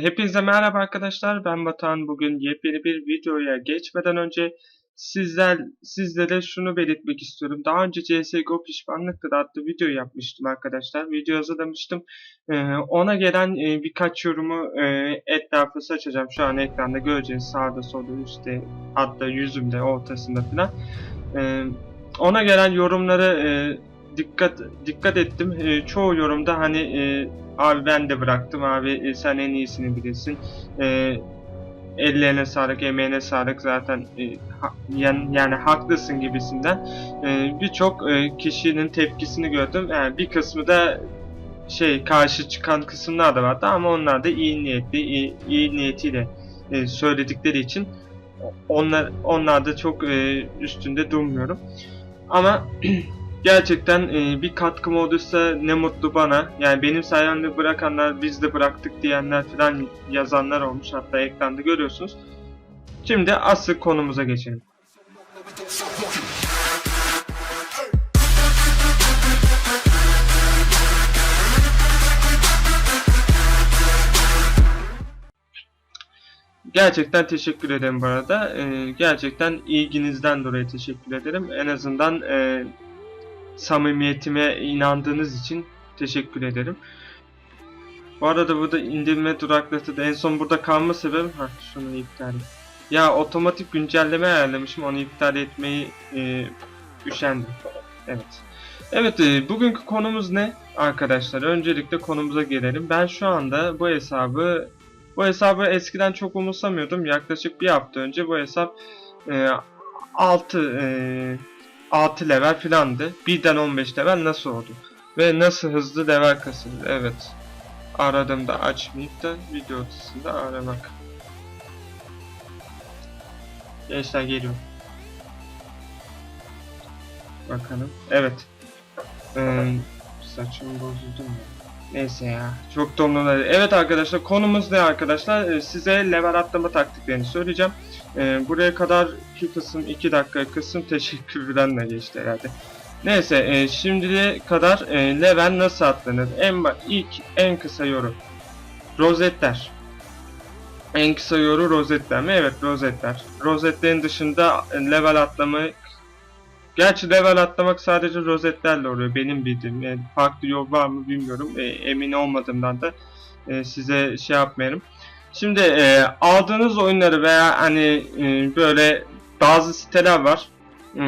Hepinize merhaba arkadaşlar. Ben Batuhan. Bugün yepyeni bir videoya geçmeden önce sizler sizlere şunu belirtmek istiyorum. Daha önce CSGO pişmanlıktır adlı video yapmıştım arkadaşlar. Video hazırlamıştım. Ee, ona gelen e, birkaç yorumu e, etrafı saçacağım. Şu an ekranda göreceğiniz sağda solda üstte hatta yüzümde ortasında falan. Ee, ona gelen yorumları e, dikkat dikkat ettim. E, çoğu yorumda hani e, abi ben de bıraktım abi e, sen en iyisini bilirsin. E, ellerine sağlık, emeğine sağlık zaten e, ha- yani, yani haklısın gibisinden e, birçok e, kişinin tepkisini gördüm. Yani bir kısmı da şey karşı çıkan kısımlar da vardı ama onlar da iyi niyetli, iyi, iyi niyetiyle e, söyledikleri için onlar onlar da çok e, üstünde durmuyorum. Ama gerçekten e, bir katkım olduysa ne mutlu bana. Yani benim sayemde bırakanlar biz de bıraktık diyenler falan yazanlar olmuş. Hatta ekranda görüyorsunuz. Şimdi asıl konumuza geçelim. Gerçekten teşekkür ederim bu arada. Ee, gerçekten ilginizden dolayı teşekkür ederim. En azından e, samimiyetime inandığınız için teşekkür ederim. Bu arada burada indirme duraklatı en son burada kalma sebebim ha şunu iptal et. Ya otomatik güncelleme ayarlamışım onu iptal etmeyi e, üşendim. Evet. Evet e, bugünkü konumuz ne arkadaşlar? Öncelikle konumuza gelelim. Ben şu anda bu hesabı bu hesabı eskiden çok umursamıyordum. Yaklaşık bir hafta önce bu hesap e, 6 e, 6 level filandı. Birden 15 level nasıl oldu? Ve nasıl hızlı level kasıldı? Evet. Aradığımda açmayıp da video ortasında aramak. Gençler geliyor. Bakalım. Evet. Ee, saçım bozuldu mu? Neyse ya. Çok domlalar. Evet arkadaşlar konumuz ne arkadaşlar? Ee, size level atlama taktiklerini söyleyeceğim. Ee, buraya kadar ki kısım 2 dakika kısım teşekkürlerle geçti herhalde. Neyse e, şimdiye kadar e, level nasıl atlanır? En ilk en kısa yoru. Rozetler. En kısa yoru rozetler mi? Evet rozetler. Rozetlerin dışında e, level atlamayı Gerçi level atlamak sadece rozetlerle oluyor benim bildiğim. Yani farklı yol var mı bilmiyorum. E, emin olmadığımdan da e, size şey yapmayalım. Şimdi e, aldığınız oyunları veya hani e, böyle bazı siteler var. E,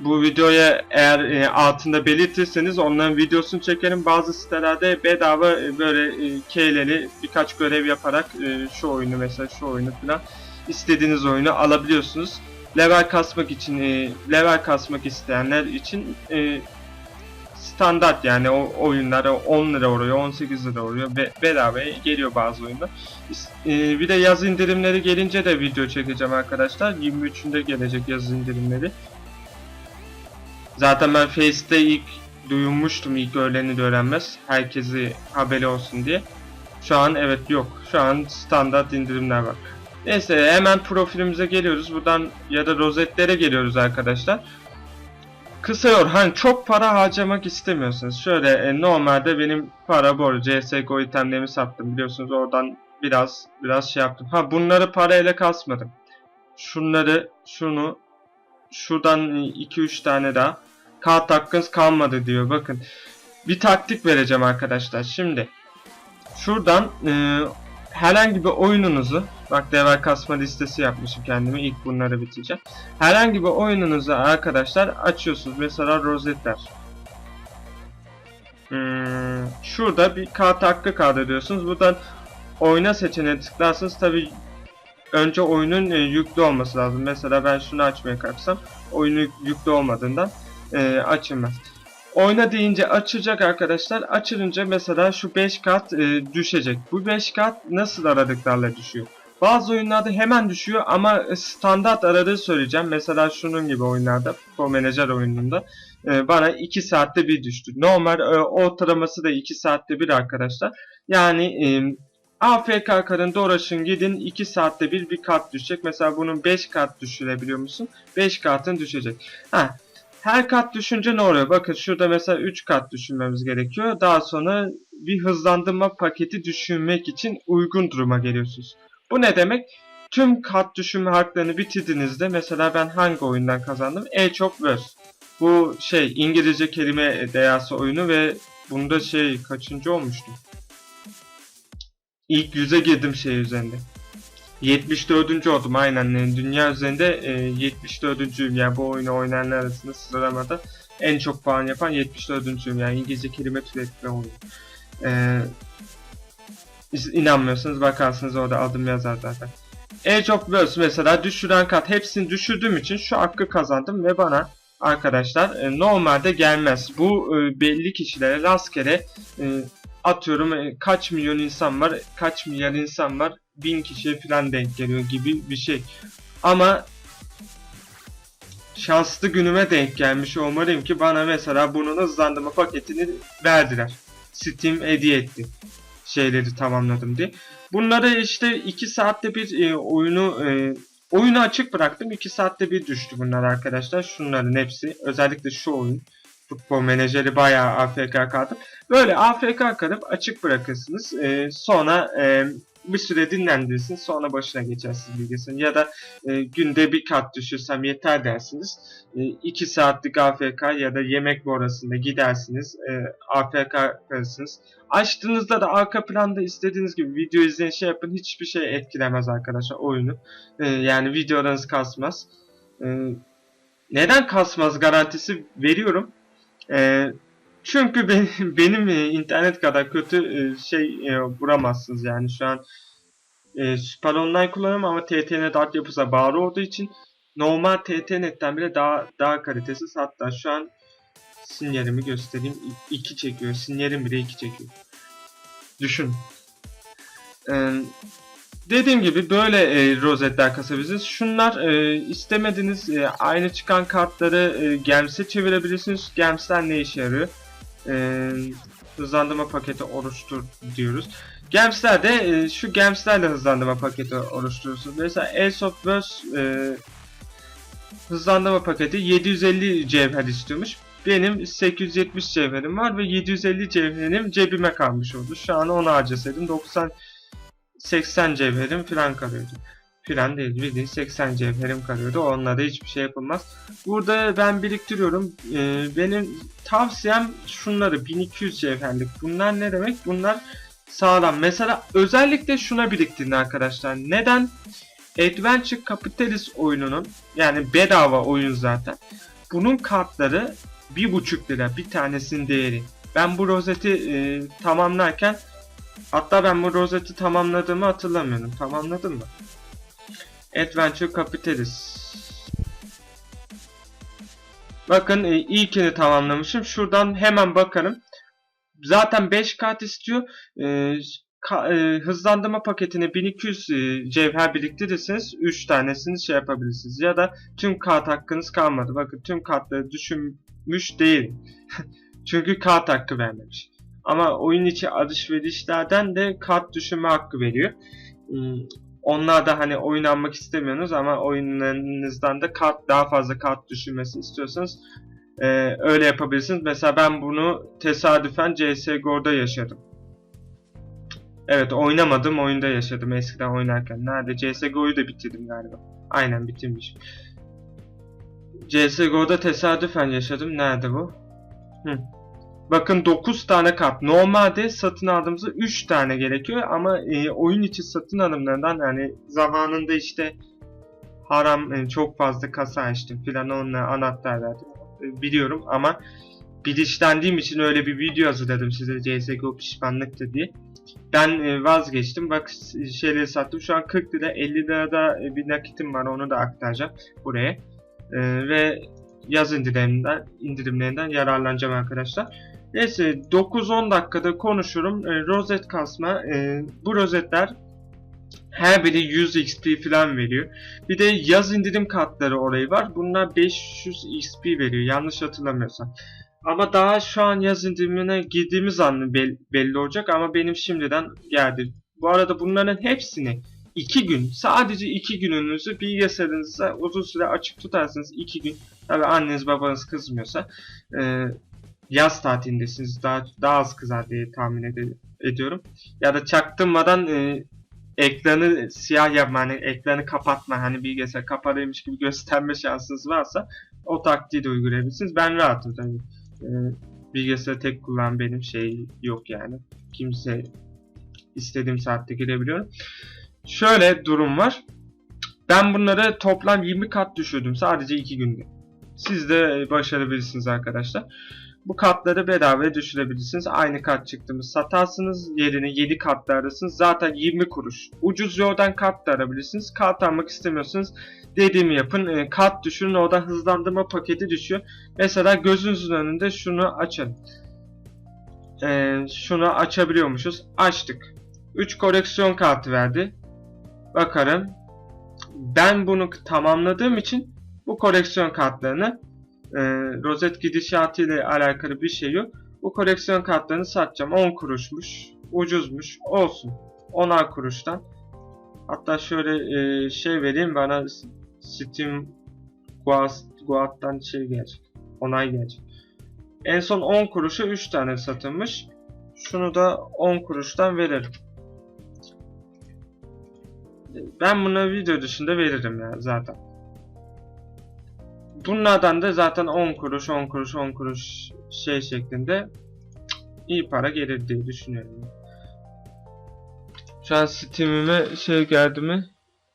bu videoya eğer e, altında belirtirseniz onların videosunu çekerim. Bazı sitelerde bedava e, böyle e, keyleli birkaç görev yaparak e, şu oyunu mesela şu oyunu falan istediğiniz oyunu alabiliyorsunuz level kasmak için e, level kasmak isteyenler için e, standart yani o oyunlar 10 lira oluyor 18 lira oluyor ve bedavaya geliyor bazı oyunlar. E, bir de yaz indirimleri gelince de video çekeceğim arkadaşlar. 23'ünde gelecek yaz indirimleri. Zaten ben Face'te ilk duyurmuştum ilk öğleni de öğrenmez. Herkesi haberi olsun diye. Şu an evet yok. Şu an standart indirimler var. Neyse hemen profilimize geliyoruz. Buradan ya da rozetlere geliyoruz arkadaşlar. Kısa yol. Hani çok para harcamak istemiyorsunuz. Şöyle e, normalde benim para bol. CSGO itemlerimi sattım biliyorsunuz. Oradan biraz biraz şey yaptım. Ha bunları parayla kasmadım. Şunları şunu şuradan 2-3 tane daha. Kart hakkınız kalmadı diyor. Bakın. Bir taktik vereceğim arkadaşlar. Şimdi şuradan e, herhangi bir oyununuzu bak level kasma listesi yapmışım kendime ilk bunları bitireceğim. Herhangi bir oyununuzu arkadaşlar açıyorsunuz. Mesela rozetler. Hmm, şurada bir kart hakkı kaydediyorsunuz. Buradan oyna seçeneğine tıklarsınız. Tabi önce oyunun e, yüklü olması lazım. Mesela ben şunu açmaya kalksam oyunu yüklü olmadığından e, açılmaz. Oyna deyince açacak arkadaşlar. Açılınca mesela şu 5 kart e, düşecek. Bu 5 kart nasıl aradıklarla düşüyor? Bazı oyunlarda hemen düşüyor ama standart aradığı söyleyeceğim. Mesela şunun gibi oyunlarda, Pro Manager oyununda e, bana 2 saatte bir düştü. Normal e, ortalaması da 2 saatte bir arkadaşlar. Yani e, AFK karın dolaşın gidin 2 saatte bir bir kart düşecek. Mesela bunun 5 kart düşürebiliyor musun? 5 kartın düşecek. Ha, her kat düşünce ne oluyor? Bakın şurada mesela 3 kat düşünmemiz gerekiyor. Daha sonra bir hızlandırma paketi düşünmek için uygun duruma geliyorsunuz. Bu ne demek? Tüm kart düşünme haklarını bitirdiğinizde mesela ben hangi oyundan kazandım? Age of Wars. Bu şey İngilizce kelime deyası oyunu ve bunda şey kaçıncı olmuştu? İlk yüze girdim şey üzerinde. 74. oldum aynen. Yani dünya üzerinde e, 74. yani bu oyunu oynayanlar arasında sıralamada en çok puan yapan 74. yani İngilizce kelime türetme oyunu. E, inanmıyorsanız bakarsınız orada adım yazar zaten. Age of Wars mesela düşüren kat hepsini düşürdüğüm için şu hakkı kazandım ve bana arkadaşlar e, normalde gelmez. Bu e, belli kişilere rastgele e, atıyorum kaç milyon insan var, kaç milyar insan var, bin kişiye falan denk geliyor gibi bir şey. Ama şanslı günüme denk gelmiş olmalıyım ki bana mesela bunun hızlandırma paketini verdiler. Steam hediye etti. Şeyleri tamamladım diye. Bunları işte 2 saatte bir e, oyunu e, oyunu açık bıraktım. 2 saatte bir düştü bunlar arkadaşlar. Şunların hepsi. Özellikle şu oyun. Futbol menajeri bayağı AFK kaldı. Böyle AFK kalıp açık bırakırsınız. E, sonra e, bir süre dinlendirirsiniz. Sonra başına geçersiniz bilgisayarın. Ya da e, günde bir kat düşürsem yeter dersiniz. 2 saatlik AFK ya da yemek borasında gidersiniz. E, AFK kalırsınız. Açtığınızda da arka planda istediğiniz gibi video izleyin şey yapın. Hiçbir şey etkilemez arkadaşlar oyunu. E, yani videolarınız kasmaz. E, neden kasmaz garantisi veriyorum. E, çünkü benim, benim internet kadar kötü e, şey e, bulamazsınız yani. Şu an e, Super Online kullanıyorum ama TTNet altyapısına bağlı olduğu için normal TTNet'ten bile daha daha kalitesiz. Hatta şu an sinyalimi göstereyim. 2 çekiyor. Sinyalim bile 2 çekiyor. Düşün. Ee, dediğim gibi böyle e, rozetler kasabilirsiniz şunlar e, istemediğiniz e, aynı çıkan kartları e, Gems'e çevirebilirsiniz. Gems'ler ne işe yarıyor e, hızlandırma paketi oluştur diyoruz. Gems'lerde e, şu Gems'lerle hızlandırma paketi oluşturursunuz. Mesela Wars e, hızlandırma paketi 750 cevher istiyormuş. Benim 870 cevherim var ve 750 cevherim cebime kalmış oldu. Şu an onu harcasaydım 90 80 cevherim falan kalıyordu. Falan değil bildiğin 80 cevherim kalıyordu. Onunla da hiçbir şey yapılmaz. Burada ben biriktiriyorum. Ee, benim tavsiyem şunları 1200 cevherlik. Bunlar ne demek? Bunlar sağlam. Mesela özellikle şuna biriktirin arkadaşlar. Neden? Adventure Capitalist oyununun yani bedava oyun zaten. Bunun kartları 1.5 lira bir tanesinin değeri. Ben bu rozeti e, tamamlarken hatta ben bu rozeti tamamladığımı hatırlamıyorum. Tamamladım mı? Adventure Capitalist. Bakın e, ilkini tamamlamışım. Şuradan hemen bakalım. Zaten 5 kart istiyor. E, ka, e, hızlandırma paketine 1200 e, cevher biriktirirseniz 3 tanesini şey yapabilirsiniz. Ya da tüm kart hakkınız kalmadı. Bakın tüm kartları düşünmüş değil. Çünkü kart hakkı vermemiş. Ama oyun içi alışverişlerden de kart düşünme hakkı veriyor. Hmm, onlar da hani oyun almak istemiyorsunuz ama oyunlarınızdan da kart daha fazla kart düşürmesini istiyorsanız e, öyle yapabilirsiniz. Mesela ben bunu tesadüfen CSGO'da yaşadım. Evet oynamadım oyunda yaşadım eskiden oynarken. Nerede? CSGO'yu da bitirdim galiba. Aynen bitirmiş. CSGO'da tesadüfen yaşadım. Nerede bu? Hı. Bakın 9 tane kart. Normalde satın aldığımızda 3 tane gerekiyor ama e, oyun içi satın alımlarından yani zamanında işte haram e, çok fazla kasa açtım filan onunla anahtar verdim. E, biliyorum ama bilinçlendiğim için öyle bir video hazırladım size CSGO pişmanlıktı diye. Ben e, vazgeçtim. Bak şeyleri sattım. Şu an 40 lira 50 lirada e, bir nakitim var. Onu da aktaracağım buraya. E, ve yaz indirimlerinden, indirimlerinden yararlanacağım arkadaşlar. Neyse 9-10 dakikada konuşurum. E, rozet kasma. E, bu rozetler her biri 100 XP falan veriyor. Bir de yaz indirim kartları orayı var. Bunlar 500 XP veriyor yanlış hatırlamıyorsam. Ama daha şu an yaz indirimine girdiğimiz an belli olacak ama benim şimdiden geldi. Bu arada bunların hepsini 2 gün sadece 2 gününüzü bilgisayarınıza uzun süre açık tutarsınız 2 gün. Tabi anneniz babanız kızmıyorsa. E, yaz tatilindesiniz. Daha, daha az kızar diye tahmin ed- ediyorum. Ya da çaktırmadan e, ekranı siyah yapma, hani ekranı kapatma, hani bilgisayar kapalıymış gibi gösterme şansınız varsa o taktiği de uygulayabilirsiniz. Ben rahatım tabii. E, bilgisayarı tek kullanan benim şey yok yani. Kimse istediğim saatte girebiliyorum. Şöyle durum var. Ben bunları toplam 20 kat düşürdüm sadece 2 günde. Siz de başarabilirsiniz arkadaşlar. Bu katları bedavaya düşürebilirsiniz. Aynı kat çıktığımız satarsınız. Yerine 7 katlardasınız. Zaten 20 kuruş. Ucuz yoldan kart da alabilirsiniz. Kart almak istemiyorsanız dediğimi yapın. E, kart düşürün. Oradan hızlandırma paketi düşüyor. Mesela gözünüzün önünde şunu açın. E, şunu açabiliyormuşuz. Açtık. 3 koleksiyon kartı verdi. Bakarım. Ben bunu tamamladığım için bu koleksiyon kartlarını e, rozet gidişatı ile alakalı bir şey yok. Bu koleksiyon kartlarını satacağım. 10 kuruşmuş. Ucuzmuş. Olsun. 10'ar kuruştan. Hatta şöyle e, şey vereyim bana Steam Guast, Guat'tan şey gelecek. Onay gelecek. En son 10 kuruşa 3 tane satılmış. Şunu da 10 kuruştan veririm. Ben bunu video dışında veririm ya zaten. Bunlardan da zaten 10 kuruş, 10 kuruş, 10 kuruş şey şeklinde iyi para gelir diye düşünüyorum. Şu an Steam'ime şey geldi mi?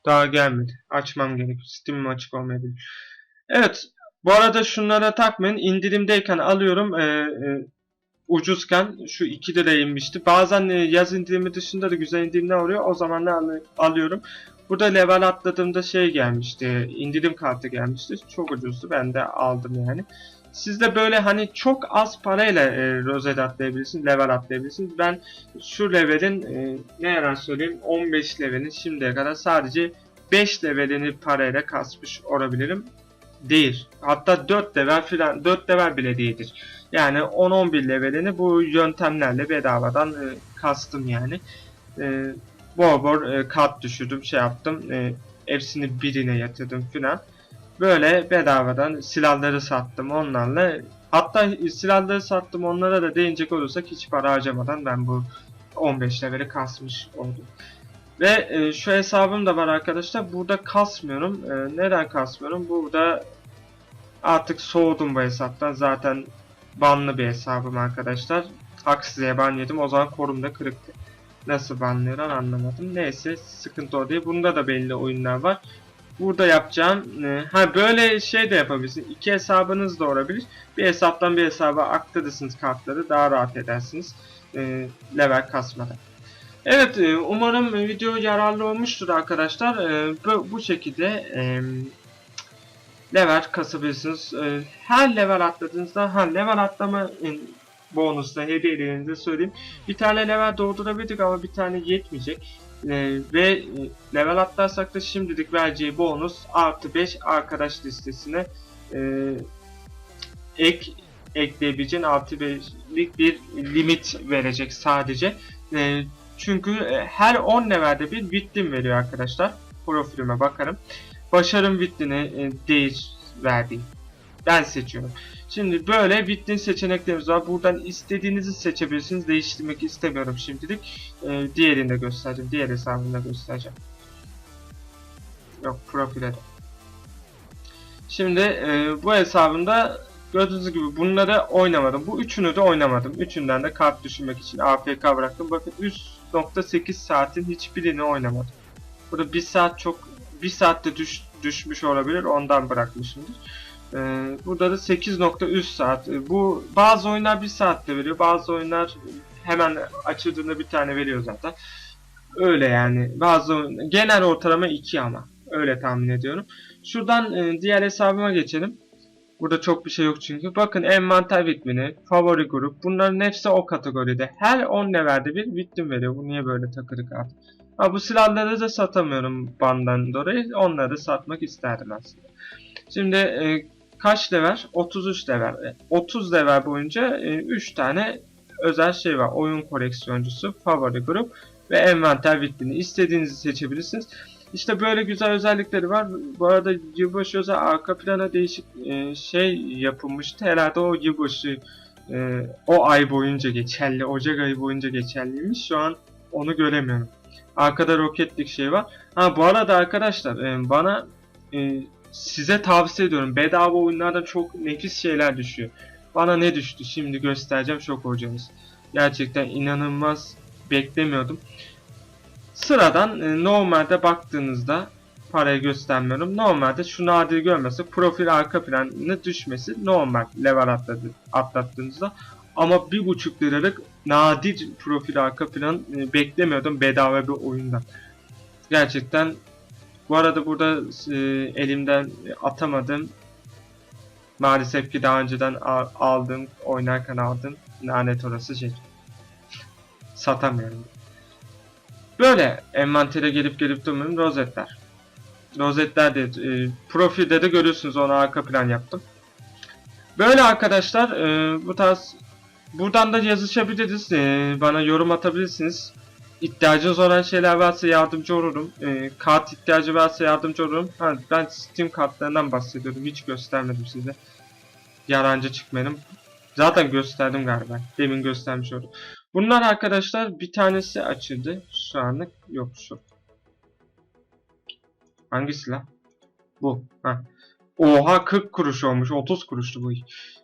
Daha gelmedi. Açmam gerekiyor. Steam'im açık olmayabilir. Evet. Bu arada şunlara takmayın. İndirimdeyken alıyorum. Ee, e, ucuzken şu 2 liraya inmişti. Bazen e, yaz indirimi dışında da güzel indirimler oluyor. O zaman al alıyorum. Burada level atladığımda şey gelmişti. indirim kartı gelmişti. Çok ucuzdu. Ben de aldım yani. Siz de böyle hani çok az parayla e, rozet atlayabilirsiniz. Level atlayabilirsiniz. Ben şu levelin e, ne yalan söyleyeyim 15 levelin şimdiye kadar sadece 5 levelini parayla kasmış olabilirim. Değil. Hatta 4 level filan 4 level bile değildir. Yani 10-11 levelini bu yöntemlerle bedavadan e, kastım yani. E, bol bol e, kat düşürdüm şey yaptım. E, hepsini birine yatırdım filan. Böyle bedavadan silahları sattım onlarla. Hatta silahları sattım onlara da değinecek olursak hiç para harcamadan ben bu 15 leveli kasmış oldum. Ve e, şu hesabım da var arkadaşlar. Burada kasmıyorum. E, neden kasmıyorum? Burada artık soğudum bu hesaptan. Zaten banlı bir hesabım arkadaşlar. Haksızlığa ban yedim. O zaman korum da kırıktı. Nasıl banlıyorlar anlamadım. Neyse sıkıntı o değil. Bunda da belli oyunlar var. Burada yapacağım. e, ha böyle şey de yapabilirsiniz. İki hesabınız da olabilir. Bir hesaptan bir hesaba aktarırsınız kartları. Daha rahat edersiniz. E, level kasmadan. Evet e, umarım video yararlı olmuştur arkadaşlar. Bu, şekilde level kasabilirsiniz. Her level atladığınızda ha level atlama bonusla hediyelerinizi söyleyeyim. Bir tane level doldurabildik ama bir tane yetmeyecek. Ee, ve e, level atlarsak da şimdilik vereceği bonus artı 5 arkadaş listesine e, ek ekleyebileceğin artı 5'lik bir limit verecek sadece. E, çünkü her 10 levelde bir vitrin veriyor arkadaşlar. Profilime bakarım. Başarım vitrini e, değiş verdiği. Ben seçiyorum. Şimdi böyle vitrin seçeneklerimiz var. Buradan istediğinizi seçebilirsiniz. Değiştirmek istemiyorum şimdilik. Ee, diğerini de göstereceğim. Diğer hesabını da göstereceğim. Yok profile de. Şimdi e, bu hesabımda gördüğünüz gibi bunları oynamadım. Bu üçünü de oynamadım. Üçünden de kart düşürmek için AFK bıraktım. Bakın 3.8 saatin hiçbirini oynamadım. Burada 1 saat çok 1 saatte düş, düşmüş olabilir. Ondan bırakmışımdır. Ee, burada da 8.3 saat. Ee, bu bazı oyunlar 1 saatte veriyor. Bazı oyunlar hemen açıldığında bir tane veriyor zaten. Öyle yani. Bazı genel ortalama 2 ama. Öyle tahmin ediyorum. Şuradan e, diğer hesabıma geçelim. Burada çok bir şey yok çünkü. Bakın envanter vitmini, favori grup bunların hepsi o kategoride. Her 10 levelde bir vitrin veriyor. Bu niye böyle takırı kart? Ha bu silahları da satamıyorum bandan dolayı. Onları da satmak isterdim aslında. Şimdi e, kaç level? 33 level. E, 30 level boyunca e, 3 tane özel şey var. Oyun koleksiyoncusu, favori grup ve envanter vitrini. İstediğinizi seçebilirsiniz. İşte böyle güzel özellikleri var. Bu arada yılbaşı özel arka plana değişik e, şey yapılmıştı. Herhalde o yılbaşı e, o ay boyunca geçerli, Ocak ayı boyunca geçerliymiş. Şu an onu göremiyorum. Arkada roketlik şey var. Ha bu arada arkadaşlar e, bana e, size tavsiye ediyorum. Bedava oyunlardan çok nefis şeyler düşüyor. Bana ne düştü? Şimdi göstereceğim şok olacaksınız. Gerçekten inanılmaz beklemiyordum. Sıradan e, normalde baktığınızda parayı göstermiyorum. Normalde şu nadir görmesi profil arka planını düşmesi normal level atladı, atlattığınızda. Ama bir buçuk liralık nadir profil arka plan e, beklemiyordum bedava bir oyundan. Gerçekten bu arada burada e, elimden atamadım. Maalesef ki daha önceden al- aldım, oynarken aldım. Lanet orası şey. Satamıyorum. Böyle envantere gelip gelip durmuyorum. Rozetler. Rozetler de e, profilde de görüyorsunuz onu arka plan yaptım. Böyle arkadaşlar e, bu tarz buradan da yazışabiliriz. E, bana yorum atabilirsiniz. İhtiyacınız olan şeyler varsa yardımcı olurum. E, kart ihtiyacı varsa yardımcı olurum. Ha, ben Steam kartlarından bahsediyorum. Hiç göstermedim size. Yalancı çıkmayalım. Zaten gösterdim galiba. Demin göstermiş oldum. Bunlar arkadaşlar bir tanesi açıldı. Şu anlık yok şu. Hangisi lan? Bu. Ha. Oha 40 kuruş olmuş. 30 kuruştu bu.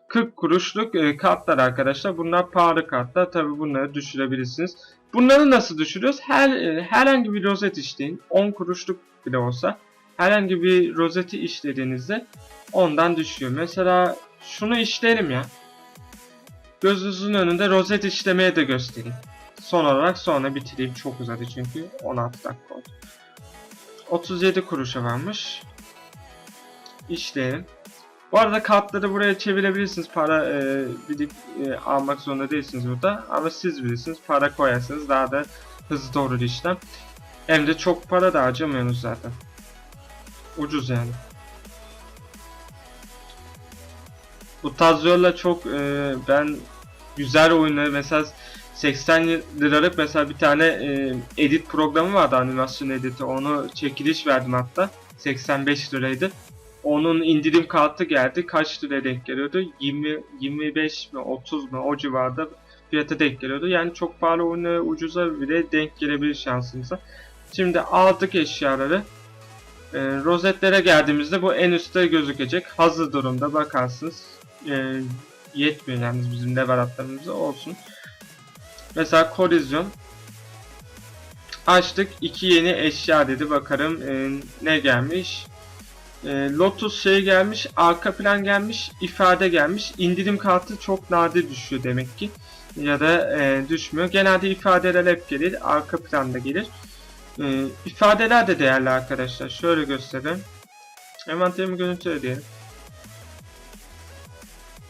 40 kuruşluk e, kartlar arkadaşlar. Bunlar pahalı kartlar. Tabi bunları düşürebilirsiniz. Bunları nasıl düşürüyoruz? Her e, herhangi bir rozet işleyin. 10 kuruşluk bile olsa herhangi bir rozeti işlediğinizde ondan düşüyor. Mesela şunu işlerim ya. Gözünüzün önünde rozet işlemeye de göstereyim. Son olarak sonra bitireyim. Çok uzadı çünkü. 16 dakika oldu. 37 kuruşa varmış. İşleyelim. Bu arada kartları buraya çevirebilirsiniz. Para e, bilip e, almak zorunda değilsiniz burada. Ama siz bilirsiniz. Para koyarsanız daha da hızlı olur işlem. Hem de çok para da harcamıyorsunuz zaten. Ucuz yani. Bu tarz yolla çok e, ben güzel oyunları mesela 80 liralık mesela bir tane e, edit programı vardı animasyon editi onu çekiliş verdim hatta 85 liraydı. Onun indirim kartı geldi. Kaç liraya denk geliyordu? 20 25 mi 30 mu o civarda fiyata denk geliyordu. Yani çok pahalı oyunlara ucuza bile denk gelebilir şansımıza. Şimdi aldık eşyaları. E, rozetlere geldiğimizde bu en üstte gözükecek. Hazır durumda bakarsınız. E, yetmiyor yalnız bizim level atlarımıza olsun. Mesela kolizyon. Açtık. iki yeni eşya dedi. Bakalım e, ne gelmiş. E, Lotus şey gelmiş. Arka plan gelmiş. ifade gelmiş. indirim kartı çok nadir düşüyor demek ki. Ya da e, düşmüyor. Genelde ifadeler hep gelir. Arka planda gelir. E, ifadeler de değerli arkadaşlar. Şöyle göstereyim. Envanterimi görüntüle diyelim.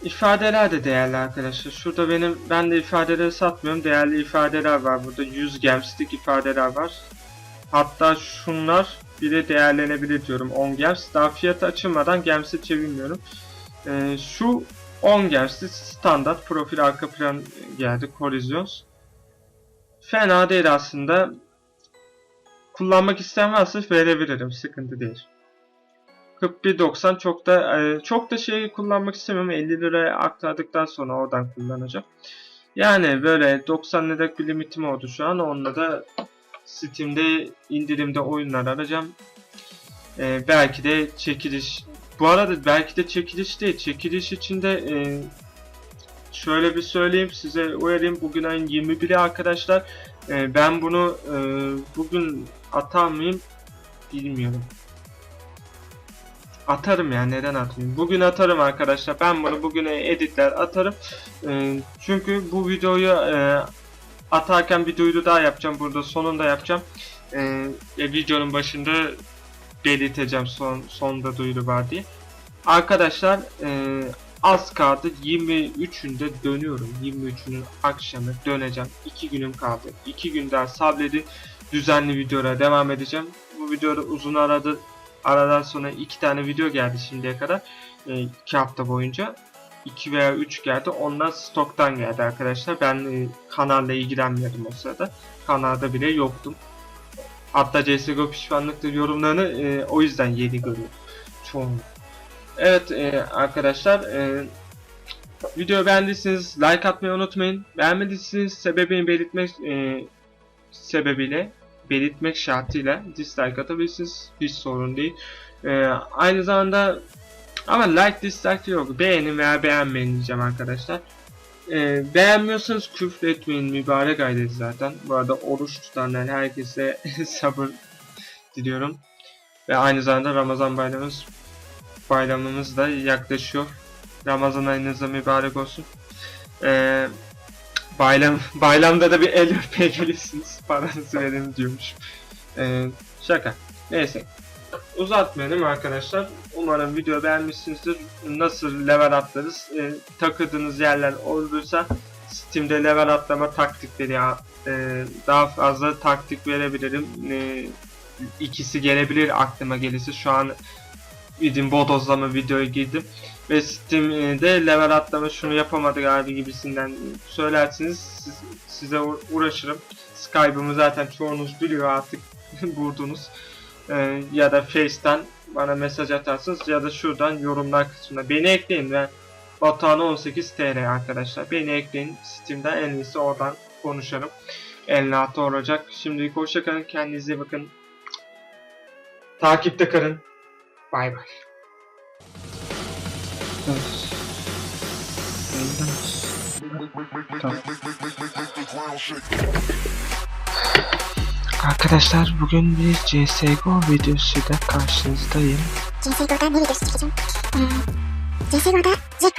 İfadeler de değerli arkadaşlar. Şurada benim ben de ifadeleri satmıyorum. Değerli ifadeler var burada. 100 gemslik ifadeler var. Hatta şunlar bile değerlenebilir diyorum 10 gems. Daha fiyatı açılmadan gemsi çevirmiyorum. Ee, şu 10 gemsli standart profil arka plan geldi. Colisions. Fena değil aslında. Kullanmak isteyen varsa verebilirim. Sıkıntı değil. 41.90 çok da e, çok da şey kullanmak istemiyorum. 50 liraya aktardıktan sonra oradan kullanacağım. Yani böyle 90 liralık bir limitim oldu şu an. Onunla da Steam'de indirimde oyunlar arayacağım. E, belki de çekiliş. Bu arada belki de çekiliş değil. Çekiliş içinde e, şöyle bir söyleyeyim size uyarayım. Bugün ayın 21'i arkadaşlar. E, ben bunu e, bugün atar mıyım bilmiyorum. Atarım ya neden atmayayım. Bugün atarım arkadaşlar. Ben bunu bugüne editler atarım. Ee, çünkü bu videoyu e, atarken bir duyuru daha yapacağım. Burada sonunda yapacağım. Ee, e, videonun başında belirteceğim son sonda duyuru var diye. Arkadaşlar e, az kaldı. 23'ünde dönüyorum. 23'ünün akşamı döneceğim. 2 günüm kaldı. 2 gün daha sabredin. Düzenli videolara devam edeceğim. Bu videoda uzun aradı aradan sonra iki tane video geldi şimdiye kadar. 2 iki hafta boyunca. 2 veya 3 geldi. Onlar stoktan geldi arkadaşlar. Ben e, kanalla ilgilenmiyordum o sırada. Kanalda bile yoktum. Hatta CSGO pişmanlıktır yorumlarını e, o yüzden yeni görüyorum. Çoğunluk. Evet e, arkadaşlar e, Video beğendiyseniz like atmayı unutmayın. Beğenmediyseniz sebebini belirtmek e, sebebiyle belirtmek şartıyla dislike atabilirsiniz. Hiç sorun değil. E, aynı zamanda ama like dislike yok. Beğenin veya beğenmeyin diyeceğim arkadaşlar. E, beğenmiyorsanız küfür etmeyin. Mübarek aydır zaten. Bu arada oruç tutanlar herkese sabır diliyorum. Ve aynı zamanda Ramazan bayramımız bayramımız da yaklaşıyor. Ramazan ayınız da mübarek olsun. Ee, bayram bayramda da bir el öpebilirsiniz. Paranızı verin diyormuş. Ee, şaka. Neyse. Uzatmayalım arkadaşlar. Umarım video beğenmişsinizdir. Nasıl level atlarız? Ee, takıldığınız yerler olursa Steam'de level atlama taktikleri ya e, daha fazla taktik verebilirim. E, ikisi gelebilir aklıma gelirse. Şu an gidin bodozlama videoya girdim ve Steam'de level atlama şunu yapamadık abi gibisinden söylersiniz siz, size uğra- uğraşırım. Skype'ımı zaten çoğunuz biliyor artık vurdunuz. Ee, ya da Face'ten bana mesaj atarsınız ya da şuradan yorumlar kısmına beni ekleyin ve Batuhan 18 TR arkadaşlar. Beni ekleyin. Steam'den en iyisi oradan konuşalım. En rahatı olacak. Şimdilik hoşçakalın. Kendinize bakın. Takipte kalın. Bay bay. Arkadaşlar bugün bir CSGO videosuyla karşınızdayım. CSGO'da ne videosu çekeceğim? Ee, CSGO'da Jack